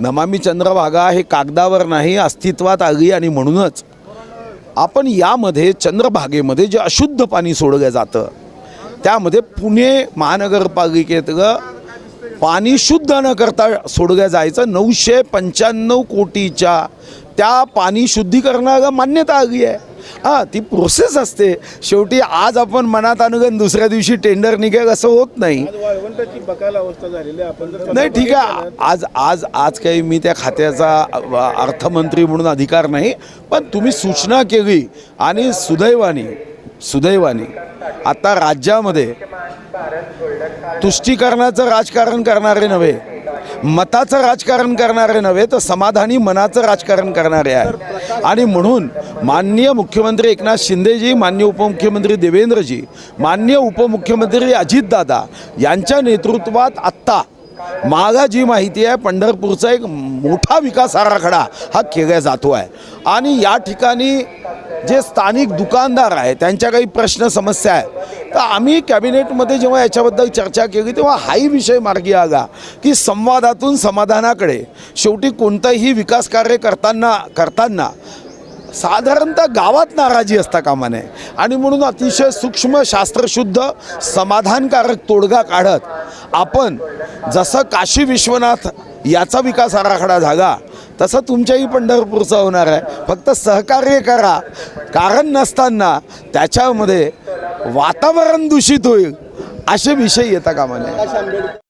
नमामी चंद्रभागा हे कागदावर नाही अस्तित्वात आली आणि म्हणूनच आपण यामध्ये चंद्रभागेमध्ये जे अशुद्ध पाणी सोडलं जातं त्यामध्ये पुणे महानगरपालिकेतलं पाणी शुद्ध न करता सोडलं जायचं. नऊशे पंच्याण्णव कोटीच्या त्या पाणी शुद्धीकरणाला मान्यता आली आहे. हां ती प्रोसेस असते. शेवटी आज आपण मनात अनुगन दुसऱ्या दिवशी टेंडर निघेल असं होत नाही. वाळवंटाची बकाल अवस्था झालेली आहे. आपण जर नाही ठीक आहे. आज आज आज काही मी त्या खात्याचा अर्थमंत्री म्हणून अधिकार नाही पण तुम्ही सूचना केली आणि सुदैवाने सुदैवाने आता राज्यामध्ये तुष्टीकरणाचं राजकारण करणारे नव्हे मताचं राजकारण करणारे नव्हे तर समाधानी मनाचं राजकारण करणारे आहे आणि म्हणून माननीय मुख्यमंत्री एकनाथ शिंदेजी माननीय उपमुख्यमंत्री देवेंद्रजी माननीय उपमुख्यमंत्री अजितदादा यांच्या नेतृत्वात आत्ता मागा जी माहिती आहे पंढरपूरचा एक मोठा विकास आराखडा हा केला जातो आहे. आणि या ठिकाणी जे स्थानिक दुकानदार आहे त्यांच्या काही प्रश्न समस्या आहे तर आम्ही कॅबिनेटमध्ये जेव्हा याच्याबद्दल चर्चा केली तेव्हा हाही विषय मार्गी आला की संवादातून समाधानाकडे शेवटी कोणतंही विकास कार्य करताना करताना साधारणतः गावात नाराजी असता कामा नये. आणि म्हणून अतिशय सूक्ष्म शास्त्रशुद्ध समाधानकारक तोडगा काढत आपण जसं काशी विश्वनाथ याचा विकास आराखडा झाला तसं तुमच्याही पंढरपूरचा होणार आहे. फक्त सहकार्य करा. कारण नसताना त्याच्यामध्ये वातावरण दूषित होईल असे विषय येता कामा नये.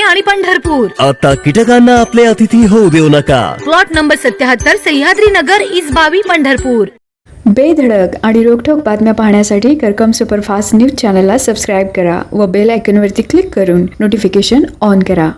आणि पंढरपूर. आता कीटकांना आपले अतिथी होऊ देऊ नका. प्लॉट नंबर सत्याहत्तर सह्याद्री नगर इसबावी पंढरपूर. बेधडक आणि रोखठोक बातम्या पाहण्यासाठी करकम सुपरफास्ट न्यूज चॅनलला सबस्क्राईब करा व बेल आयकॉनवरती क्लिक करून नोटिफिकेशन ऑन करा.